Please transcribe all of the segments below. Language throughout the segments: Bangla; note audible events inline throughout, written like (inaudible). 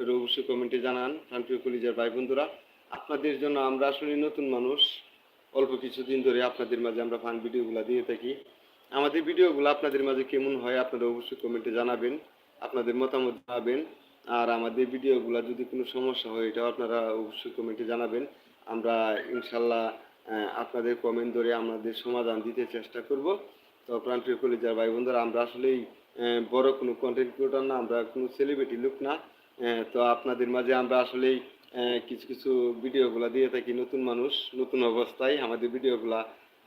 আপনারা অবশ্যই কমেন্টে জানান প্রান্তীয় কলিজার ভাই বন্ধুরা আপনাদের জন্য আমরা আসলে নতুন মানুষ। অল্প কিছুদিন ধরে আপনাদের মাঝে আমরা ফান ভিডিওগুলো দিয়ে থাকি। আমাদের ভিডিওগুলো আপনাদের মাঝে কেমন হয় আপনারা অবশ্যই কমেন্টে জানাবেন, আপনাদের মতামত জানাবেন। আর আমাদের ভিডিওগুলো যদি কোনো সমস্যা হয়, এটাও আপনারা অবশ্যই কমেন্টে জানাবেন। আমরা ইনশাল্লাহ আপনাদের কমেন্ট ধরে আমাদের সমাধান দিতে চেষ্টা করব। তো প্রান্তীয় কলেজার ভাই বন্ধুরা আমরা আসলেই বড় কোনো কন্টেন্ট ক্রিয়েটর না, আমরা কোনো সেলিব্রিটি লোক না। তো আপনাদের মাঝে আমরা আসলেই কিছু কিছু ভিডিওগুলো দিয়ে থাকি নতুন মানুষ, নতুন অবস্থায় আমাদের ভিডিওগুলা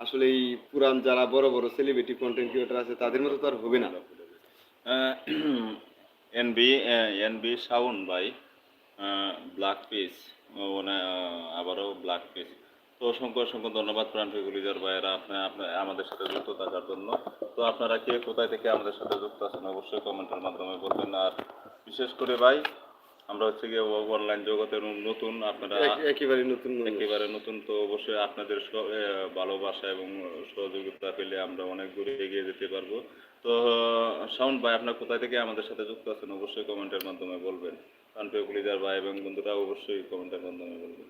আসলে এই পুরান যারা বড় বড় সেলিব্রিটি কন্টেন্ট ক্রিয়েটর আছে, তাদের মতো তো আর হবে না। NB NB sound by black peace আবারও ব্ল্যাক পিস তো অসংখ্য অসংখ্য ধন্যবাদ প্রান্তীয় গুলিজার ভাইয়েরা, আপনি আপনার আমাদের সাথে যুক্ত থাকার জন্য। তো আপনারা কে, কোথায় থেকে আমাদের সাথে যুক্ত আছেন, অবশ্যই কমেন্টের মাধ্যমে বলবেন। আর বিশেষ করে ভাই আমরা হচ্ছে গিয়ে অনলাইন জগতের নতুন আপনারা একেবারে নতুন একেবারে নতুন তো অবশ্যই আপনাদের ভালোবাসা এবং সহযোগিতা পেলে আমরা অনেক দূরে এগিয়ে যেতে পারব। তো সাউন্ড ভাই আপনার কোথায় থেকে আমাদের সাথে যুক্ত আছেন? অবশ্যই কমেন্টের মাধ্যমে বলবেন। কানপ্রিয় কুলিদার ভাই এবং বন্ধুরা অবশ্যই কমেন্টের মাধ্যমে বলবেন।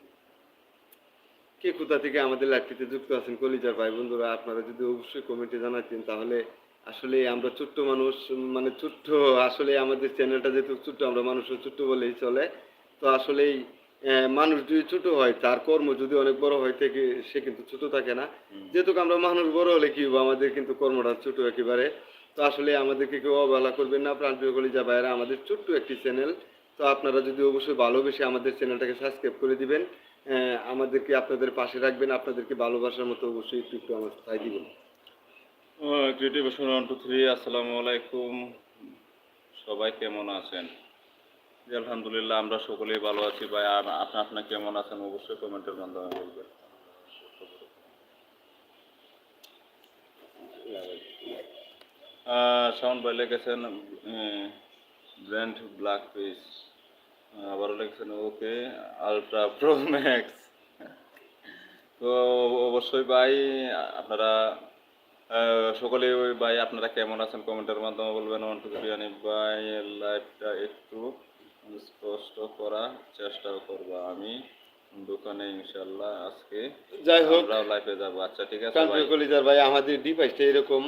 কে কোথা থেকে আমাদের লাইভটিতে যুক্ত আছেন কলিজার ভাই বন্ধুরা আপনারা যদি অবশ্যই কমেন্টে জানাতেন তাহলে আসলে আমরা ছোট্ট মানুষ মানে ছোট্ট আসলে আমাদের চ্যানেলটা যেহেতু ছোট্ট আমরা মানুষও ছোট্ট বলেই চলে। তো আসলেই মানুষ যদি ছোট হয় তার কর্ম যদি অনেক বড় হয় থেকে সে কিন্তু ছোট থাকে না। যেহেতু আমরা মানুষ বড় হলে কি হব আমাদের কিন্তু কর্মটা ছোট একেবারে। তো আসলে আমাদেরকে কেউ অবহেলা করবেন না প্রান্তীয় কলিজা ভাইয়েরা আমাদের ছোট্ট একটি চ্যানেল। তো আপনারা যদি অবশ্যই ভালোবেসে আমাদের চ্যানেলটাকে সাবস্ক্রাইব করে দিবেন আমাদেরকে আপনাদের পাশে রাখবেন। আপনাদেরকে ভালোবাসার মতো অবশ্যই একটু একটু আমার তাই দিবেন। ক্রিয়েটিভ ওয়ান টু থ্রি আসসালামু আলাইকুম। সবাই কেমন আছেন? জি, আলহামদুলিল্লাহ আমরা সকলেই ভালো আছি ভাই। আর আপনি আপনার কেমন আছেন অবশ্যই কমেন্টের মাধ্যমে বলবেন। সাউন্ড ভাই লিখেছেন ব্র্যান্ড ব্ল্যাক পিস আবারও লিখেছেন ওকে আলট্রা প্রো ম্যাক্স তো অবশ্যই ভাই আপনারা আহ, সকলেই ওই ভাই আপনারা কেমন আছেন? কমেন্টের মাধ্যমে বলবেন। ওয়ান টু বিরিয়ানি ভাই লাইভটা একটু স্পষ্ট করার চেষ্টা করব আমি। দোকানে ইনশাল্লাহ আজকে যাই হোক লাইভে যাব। আচ্ছা ঠিক আছে ভাই। প্রান্তীয় কলিজার ভাই আমাদের ডিভাইসটা এরকম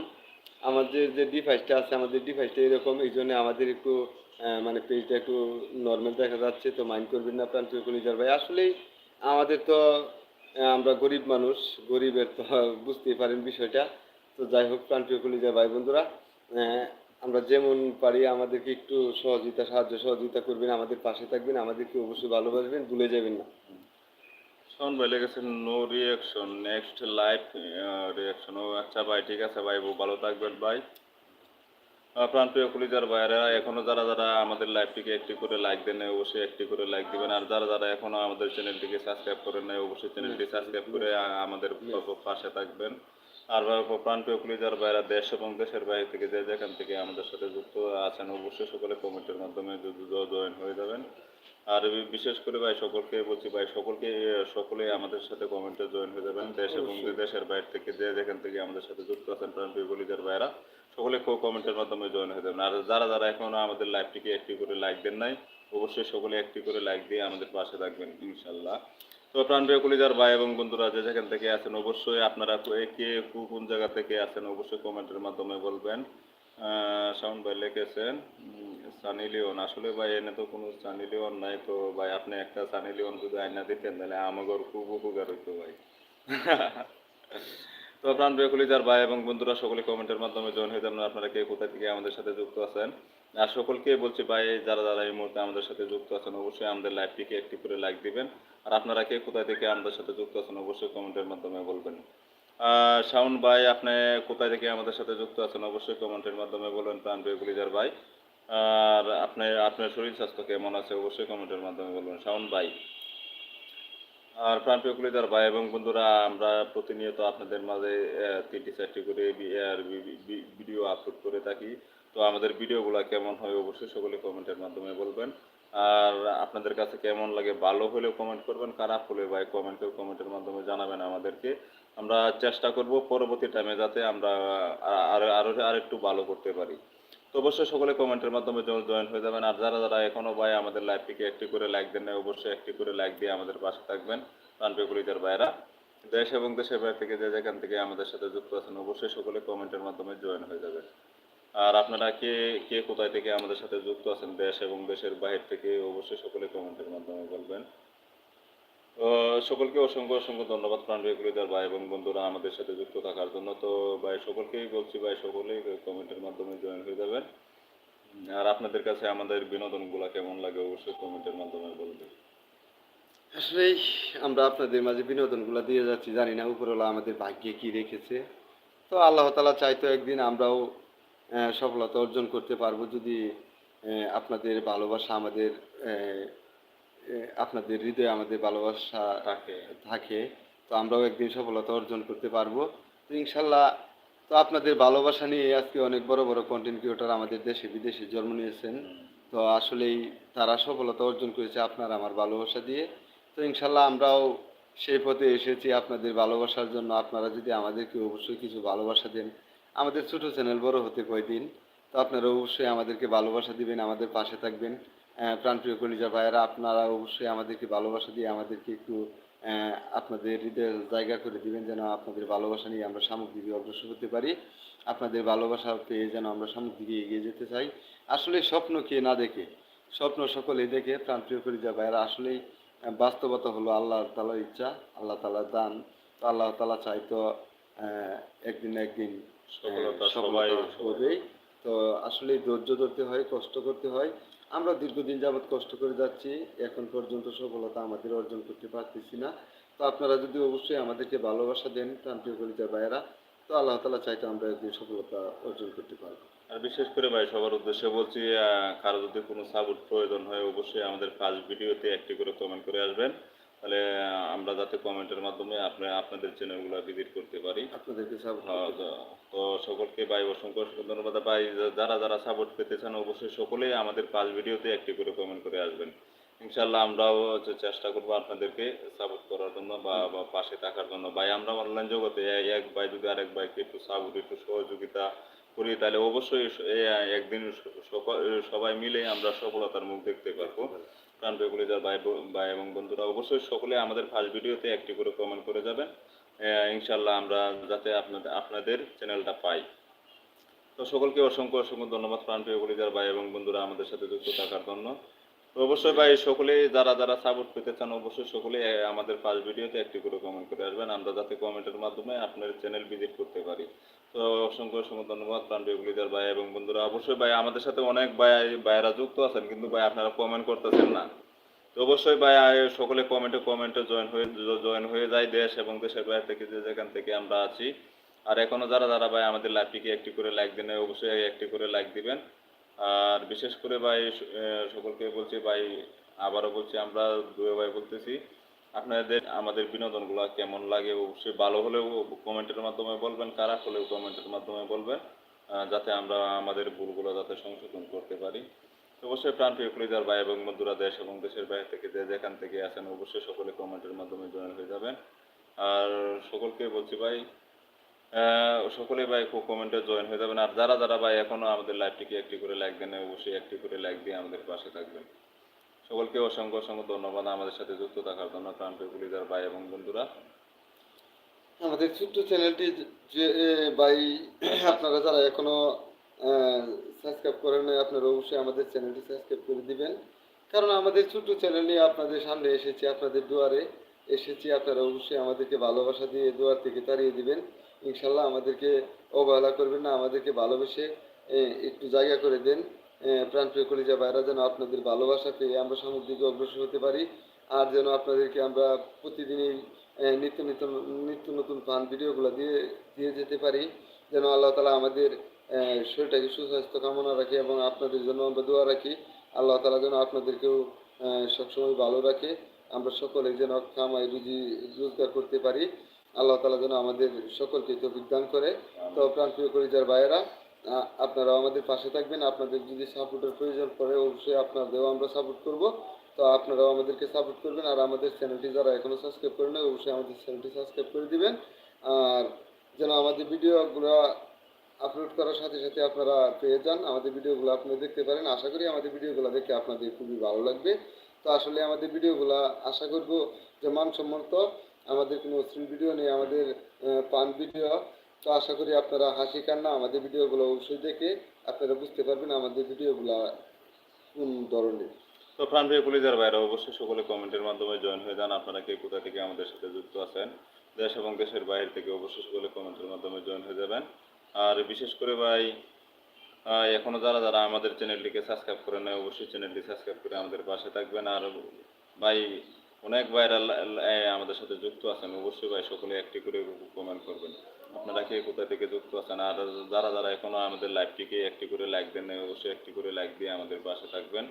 আমাদের যে ডিভাইসটা আছে আমাদের ডিভাইসটা এরকম এই জন্য আমাদের একটু মানে পেজটা একটু নর্মাল দেখা যাচ্ছে তো মাইন্ড করবেন না প্রান্তীয় কলিজার ভাই। আসলেই আমাদের তো আমরা গরিব মানুষ গরিবের তো বুঝতেই পারেন বিষয়টা। তো যাই হোক প্রান্তীয় কলিজার ভাই বন্ধুরা আমরা যেমন পারি আমাদেরকে একটু সহযোগিতা সাহায্য সহযোগিতা করবেন আমাদের পাশে থাকবেন আমাদেরকে অবশ্যই ভালোবাসবেন ভুলে যাবেন না। সাউন্ড ভাই লিখেছেন no reaction next live reaction ও আচ্ছা ভাই ঠিক আছে ভাই ভালো থাকবেন ভাই। প্রাণপ্রিয় কুলিজার ভাইরা এখনও যারা যারা আমাদের লাইভটিকে একটি করে লাইক দেন অবশ্যই একটি করে লাইক দিবেন। আর যারা যারা এখনও আমাদের চ্যানেলটিকে সাবস্ক্রাইব করেন নাই অবশ্যই চ্যানেলটি সাবস্ক্রাইব করে আমাদের পাশে থাকবেন। আর প্রাণপ্রিয় কুলিজার ভাইরা দেশ এবং দেশের বাইরে থেকে যে যেখান থেকে আমাদের সাথে যুক্ত আছেন অবশ্যই সকলে কমেন্টের মাধ্যমে জয়েন হয়ে যাবেন। আর বিশেষ করে ভাই সকলকে বলছি ভাই সকলকে সকলে আমাদের সাথে কমেন্টে জয়েন হয়ে যাবেন। দেশ এবং দেশের বাইরে থেকে যে যেখান থেকে আমাদের সাথে যুক্ত আছেন প্রাণপ্রিয় কলিজার ভাইরা সকলে কমেন্টের মাধ্যমে জয়েন হয়ে যাবেন। আর যারা যারা এখনও আমাদের লাইভটিকে একটি করে লাইক দেন নাই অবশ্যই সকলে একটি করে লাইক দিয়ে আমাদের পাশে থাকবেন ইনশাল্লাহ। তো প্রাণপ্রিয় কলিজার ভাই এবং বন্ধুরা যে যেখান থেকে আছেন, অবশ্যই আপনারা কে- কোন জায়গা থেকে আছেন অবশ্যই কমেন্টের মাধ্যমে বলবেন। সাউন্ড ভাই লিখেছেন সানি লিওন। আসলে ভাই, এনে তো কোনো সানি লিওন নাই তো ভাই, আপনি একটা সানি লিওন যদি আইনা দিতেন, তাহলে আমাগর খুব উপকার হইতো ভাই। (laughs) তো প্রাণপ্রিয় কলিজার ভাই এবং বন্ধুরা, সকলে কমেন্টের মাধ্যমে জয়েন হয়ে যাবেন আপনারা কে কোথা থেকে আমাদের সাথে যুক্ত আছেন। আর সকলকে বলছি ভাই, যারা যারা এই মুহূর্তে আমাদের সাথে যুক্ত আছেন, অবশ্যই আমাদের লাইভটিকে একটি করে লাইক দিবেন। আর আপনারা কে কোথায় থেকে আমাদের সাথে যুক্ত আছেন অবশ্যই কমেন্টের মাধ্যমে বলবেন। শাওন ভাই, আপনি কোথায় থেকে আমাদের সাথে যুক্ত আছেন অবশ্যই কমেন্টের মাধ্যমে বলবেন প্রাণপ্রিয় কলিজার ভাই। আর আপনি, আপনার শরীর স্বাস্থ্য কেমন আছে অবশ্যই কমেন্টের মাধ্যমে বলবেন, শাওন ভাই। আর প্রাণপ্রিয় কুলিদার ভাই, এবং বন্ধুরা, আমরা প্রতিনিয়ত আপনাদের মাঝে তিনটি চারটি করে ভিডিও আপলোড করে থাকি। তো আমাদের ভিডিওগুলো কেমন হয় অবশ্যই সকলে কমেন্টের মাধ্যমে বলবেন। আর আপনাদের কাছে কেমন লাগে, ভালো হলেও কমেন্ট করবেন, খারাপ হলে ভাই কমেন্টেও কমেন্টের মাধ্যমে জানাবেন আমাদেরকে। আমরা চেষ্টা করব পরবর্তী টাইমে যাতে আমরা আ- আর একটু ভালো করতে পারি। তো অবশ্যই সকলে কমেন্টের মাধ্যমে জয়েন হয়ে যাবেন। আর যারা যারা এখনও ভাই আমাদের লাইভটিকে একটি করে লাইক দেন নাই, অবশ্যই একটি করে লাইক দিয়ে আমাদের পাশে থাকবেন। প্রাণপ্রিয় কলিজার ভাইরা। দেশ এবং দেশের বাইরে থেকে যে যেখান থেকে আমাদের সাথে যুক্ত আছেন, অবশ্যই সকলে কমেন্টের মাধ্যমে জয়েন হয়ে যাবেন। আর আপনারা কে কে কোথায় থেকে আমাদের সাথে যুক্ত আছেন দেশ এবং দেশের বাইরে থেকে, অবশ্যই সকলে কমেন্টের মাধ্যমে বলবেন। সকলকে অসংখ্য অসংখ্য ধন্যবাদ প্রাণপ্রিয় কলিজার ভাই এবং বন্ধুরা আমাদের সাথে যুক্ত থাকার জন্য। তো ভাই, সকলকেই বলছি, ভাই, সকলেই কমেন্টের মাধ্যমে জয়েন হয়ে যাবেন। আর আপনাদের কাছে আমাদের বিনোদনগুলো কেমন লাগে অবশ্যই কমেন্টের মাধ্যমে বলবেন। আসলেই আমরা আপনাদের মাঝে বিনোদনগুলো দিয়ে যাচ্ছি, জানি না উপরওয়ালা আমাদের ভাগ্যে কি রেখেছে। তো আল্লাহ তালা চাইতো একদিন আমরাও সফলতা অর্জন করতে পারব যদি আপনাদের ভালোবাসা আমাদের আপনাদের হৃদয়ে আমাদের ভালোবাসা থাকে, তো আমরাও একদিন সফলতা অর্জন করতে পারব। তো ইনশাল্লাহ, তো আপনাদের ভালোবাসা নিয়ে আজকে অনেক বড় বড় কন্টেন্ট ক্রিয়েটর আমাদের দেশে, বিদেশে জন্ম নিয়েছেন। তো আসলেই তারা সফলতা অর্জন করেছে আপনার আমার ভালোবাসা দিয়ে। তো ইনশাল্লাহ আমরাও সেই পথে এসেছি আপনাদের ভালোবাসার জন্য। আপনারা যদি আমাদেরকে অবশ্যই কিছু ভালোবাসা দেন আমাদের ছোট চ্যানেল বড় হতে কয়দিন তো আপনারা অবশ্যই আমাদেরকে ভালোবাসা দিবেন আমাদের পাশে থাকবেন। প্রাণপ্রিয় কলিজা ভাইয়েরা আপনারা অবশ্যই আমাদেরকে ভালোবাসা দিয়ে আমাদেরকে একটু আপনাদের হৃদয়ে জায়গা করে দিবেন যেন আপনাদের ভালোবাসা নিয়ে আমরা সামগ্রিক অগ্রসর হতে পারি। আপনাদের ভালোবাসা পেয়ে যেন আমরা সামনের দিকে এগিয়ে যেতে চাই। আসলে স্বপ্ন কে না দেখে? স্বপ্ন সকলেই দেখে প্রাণপ্রিয় কলিজা ভাইয়েরা আসলেই বাস্তবতা হলো আল্লাহ তালার ইচ্ছা আল্লাহ তালার দান। তো আল্লাহ তালা চাইতো আহ, একদিন একদিন সফলতা সবাই হবেই তো আসলে ধৈর্য ধরতে হয় কষ্ট করতে হয়। আমরা দীর্ঘদিন যাবৎ কষ্ট করে যাচ্ছি এখন পর্যন্ত সফলতা আমাদের অর্জন করতে পারতেছি না। তো আপনারা যদি অবশ্যই আমাদেরকে ভালোবাসা দেন প্রান্তীয় কলিজা ভাইয়েরা তো আল্লাহ তালা চাইতে আমরা একদিন সফলতা অর্জন করতে পারব। আর বিশেষ করে ভাই সবার উদ্দেশ্যে বলছি কারও যদি কোনো সাপোর্ট প্রয়োজন হয় অবশ্যই আমাদের ফার্স্ট ভিডিওতে একটি করে কমেন্ট করে আসবেন। তাহলে আমরা যাতে কমেন্টের মাধ্যমে আপনি আপনাদের চ্যানেলগুলো ভিজিট করতে পারি। আপনাদেরকে হ্যাঁ, তো- সকলকে ভাই অসংখ্য অসংখ্য ধন্যবাদ। ভাই যারা যারা সাপোর্ট পেতে চান অবশ্যই সকলেই আমাদের পাঁচ ভিডিওতে একটি করে কমেন্ট করে আসবেন। ইনশাল্লাহ আমরাও হচ্ছে চেষ্টা করব আপনাদেরকে সাপোর্ট করার জন্য বা বা পাশে থাকার জন্য। ভাই আমরা অনলাইন জগতে এক ভাই যদি আরেক ভাইকে একটু সাপোর্ট একটু সহযোগিতা করি তাহলে অবশ্যই একদিন সবাই মিলে আমরা সফলতার মুখ দেখতে পারব। প্রাণপ্রিয় কলিজার ভাই ভাই এবং বন্ধুরা, অবশ্যই সকলে আমাদের ফার্স্ট ভিডিওতে একটি করে কমেন্ট করে যাবেন। ইনশাল্লাহ আমরা যাতে আপনাদের আপনাদের চ্যানেলটা পাই। তো সকলকে অসংখ্য অসংখ্য ধন্যবাদ প্রাণপ্রিয় কলিজার ভাই এবং বন্ধুরা আমাদের সাথে যুক্ত থাকার জন্য। অবশ্যই ভাই সকলে যারা যারা সাপোর্ট পেতে চান অবশ্যই সকলে আহ, আমাদের ফার্স্ট ভিডিওতে একটি করে কমেন্ট করে আসবেন। আমরা যাতে কমেন্টের মাধ্যমে আপনার চ্যানেল ভিজিট করতে পারি। তো অসংখ্য অসংখ্য ধন্যবাদ প্রাণপ্রিয় কলিজার ভাই এবং বন্ধুরা। অবশ্যই ভাই আমাদের সাথে অনেক ভাই ভাইয়েরা যুক্ত আছেন কিন্তু ভাই আপনারা কমেন্ট করতেছেন না। তো অবশ্যই ভাই সকলে কমেন্টে কমেন্টে জয়েন হয়ে জয়েন হয়ে যায় দেশ এবং দেশের বাইরে থেকে যে যেখান থেকে আমরা আছি। আর এখনও যারা যারা ভাই আমাদের লাইভটিকে একটি করে লাইক দেন অবশ্যই একটি করে লাইক দিবেন। আর বিশেষ করে ভাই সকলকে বলছি ভাই, আবারও বলছি আমরা দুয়ে ভাই বলতেছি, আপনাদের, আমাদের বিনোদনগুলো কেমন লাগে অবশ্যই ভালো হলেও কমেন্টের মাধ্যমে বলবেন, খারাপ হলেও কমেন্টের মাধ্যমে বলবেন যাতে আমরা আমাদের ভুলগুলো যাতে সংশোধন করতে পারি। অবশ্যই প্রাণপ্রিয় কলিজার ভাই এবং বন্ধুরা, দেশ এবং দেশের বাইরে থেকে যে যেখান থেকে আসেন অবশ্যই সকলে কমেন্টের মাধ্যমে জয়েন হয়ে যাবেন। আর সকলকে বলছি ভাই সকলে ভাই খুব কমেন্টে জয়েন হয়ে যাবেন। আর যারা যারা ভাই এখনও আমাদের লাইভটিকে একটি করে লাইক দেন অবশ্যই একটি করে লাইক দিয়ে আমাদের পাশে থাকবেন। সকলকে অসংখ্য অসংখ্য ধন্যবাদ আমাদের সাথে যুক্ত থাকার জন্য প্রাণপ্রিয় কলিজার ভাই এবং বন্ধুরা। আমাদের ছোট্ট চ্যানেলটি যে ভাই, আপনারা যারা এখনও সাবস্ক্রাইব করেন নাই, আপনারা অবশ্যই আমাদের চ্যানেলটি সাবস্ক্রাইব করে দিবেন। কারণ আমাদের ছোট্ট চ্যানেল নিয়ে আপনাদের সামনে এসেছি, আপনাদের দুয়ারে এসেছি, আপনারা অবশ্যই আমাদেরকে ভালোবাসা দিয়ে দুয়ার থেকে তাড়িয়ে দিবেন। ইনশাল্লাহ আমাদেরকে অবহেলা করবেন না, আমাদেরকে ভালোবেসে একটু জায়গা করে দেন। প্রাণপ্রিয় কলিজা ভাইরা যেন আপনাদের ভালোবাসা পেয়ে আমরা সামনের দিকে অগ্রসর হতে পারি। আর যেন আপনাদেরকে আমরা প্রতিদিনই নিত্য নিত্য নিত্য নতুন ফান ভিডিওগুলো দিয়ে দিয়ে যেতে পারি। যেন আল্লাহ তালা আমাদের শরীরটাকে সুস্বাস্থ্য কামনা রাখে এবং আপনাদের জন্য আমরা দোয়া রাখি। আল্লাহ তালা যেন আপনাদেরকেও সবসময় ভালো রাখে। আমরা সকলে যেন কামাই রুজি, রোজগার করতে পারি। আল্লাহ তালা যেন আমাদের সকলকে তো বিজ্ঞান করে। তো প্রাণপ্রিয় করিজার ভাইয়েরা আ- আপনারাও আমাদের পাশে থাকবেন। আপনাদের যদি সাপোর্টের প্রয়োজন পড়ে অবশ্যই আপনাদেরও আমরা সাপোর্ট করব। তো আপনারাও আমাদেরকে সাপোর্ট করবেন। আর আমাদের চ্যানেলটি যারা এখনও সাবস্ক্রাইব করেন নাই অবশ্যই আমাদের চ্যানেলটি সাবস্ক্রাইব করে দিবেন। আর যেন আমাদের ভিডিওগুলো আপলোড করার সাথে সাথে আপনারা পেয়ে যান। আমাদের ভিডিওগুলো আপনারা দেখতে পারেন। আশা করি আমাদের ভিডিওগুলো দেখে আপনাদের খুবই ভালো লাগবে। তো আসলে আমাদের ভিডিওগুলো আশা করব যে মানসম্মত আমাদের কোনো অশ্লীল ভিডিও নেই, আমাদের পান ভিডিও। তো আশা করি আপনারা হাসি কান্না, আমাদের ভিডিওগুলো অবশ্যই দেখে আপনারা বুঝতে পারবেন আমাদের ভিডিওগুলো কোন ধরনের। তো প্রাণ প্রাণপ্রিয় পুলিশের বাইরে অবশ্যই সকলে কমেন্টের মাধ্যমে জয়েন হয়ে যান। আপনারা কে কোথা থেকে আমাদের সাথে যুক্ত আছেন? দেশ এবং দেশের বাইরে থেকে অবশ্যই সকলে কমেন্টের মাধ্যমে জয়েন হয়ে যাবেন। আর বিশেষ করে ভাই এখনও যারা যারা আমাদের চ্যানেলটিকে সাবস্ক্রাইব করে নেয় অবশ্যই চ্যানেলটি সাবস্ক্রাইব করে আমাদের পাশে থাকবেন। আর ভাই অনেক ভাইরাল আমাদের সাথে যুক্ত আছেন। অবশ্যই ভাই, সকলে একটি করে কমেন্ট করবেন। আপনারা কে কোথা থেকে যুক্ত আছেন? আর যারা যারা এখনও আমাদের লাইভটিকে একটি করে লাইক দেন অবশ্যই একটি করে লাইক দিয়ে আমাদের পাশে থাকবেন।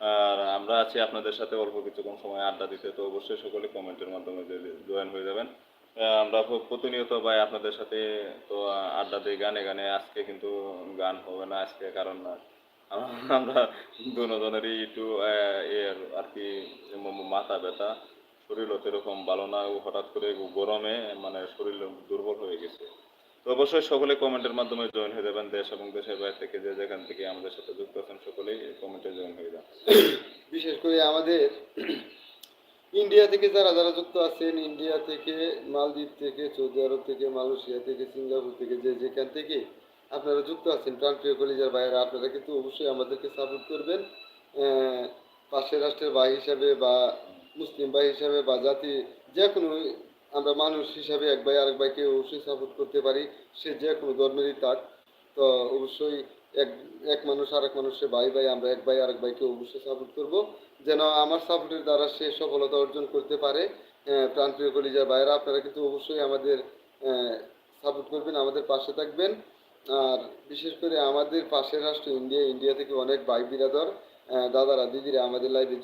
আর আমরা আছি আপনাদের সাথে অল্প কিছুক্ষণ সময় আড্ডা দিতে, তো অবশ্যই সকলে কমেন্টের মাধ্যমে জয়েন হয়ে যাবেন। আমরা প্র- প্রতিনিয়ত ভাই আপনাদের সাথে তো আড্ডা দিই, গানে গানে। আজকে কিন্তু গান হবে না, আজকে কারণ না। আমরা দুজনেরই একটু এর আর কি মাথা ব্যথা, শরীরও সেরকম ভালো না। হঠাৎ করে গরমে মানে শরীর দুর্বল হয়ে গেছে। তো অবশ্যই সকলে কমেন্টের মাধ্যমে জয়েন হয়ে যাবেন দেশ এবং দেশের বাইরে থেকে, যে যেখান থেকে আমাদের সাথে যুক্ত আছেন সকলেই কমেন্টে জয়েন হয়ে যান। বিশেষ করে আমাদের ইন্ডিয়া থেকে যারা যারা যুক্ত আছেন, ইন্ডিয়া থেকে, মালদ্বীপ থেকে, সৌদি আরব থেকে, মালয়েশিয়া থেকে, সিঙ্গাপুর থেকে, যে যেখান থেকে আপনারা যুক্ত আছেন প্রান্তীয় কলিজার বাইরে আপনারা কিন্তু অবশ্যই আমাদেরকে সাপোর্ট করবেন। পাশের রাষ্ট্রের ভাই হিসাবে বা মুসলিম ভাই হিসাবে বা জাতি যে কোনো, আমরা মানুষ হিসাবে এক ভাই আরেক ভাইকে অবশ্যই সাপোর্ট করতে পারি, সে যে কোনো ধর্মেরই থাক। তো অবশ্যই এক এক মানুষ আরেক মানুষের ভাই ভাই, আমরা এক ভাই আরেক ভাইকে অবশ্যই সাপোর্ট করব, যেন আমার সাপোর্টের দ্বারা সে সফলতা অর্জন করতে পারে। প্রান্তীয় কলিজার ভাইরা আপনারা কিন্তু অবশ্যই আমাদের সাপোর্ট করবেন, আমাদের পাশে থাকবেন। আর বিশেষ করে আমাদের পাশের রাষ্ট্র ইন্ডিয়া ইন্ডিয়া থেকে অনেক ভাই বিরাদর দাদারা, দিদিরা আমাদের লাইভে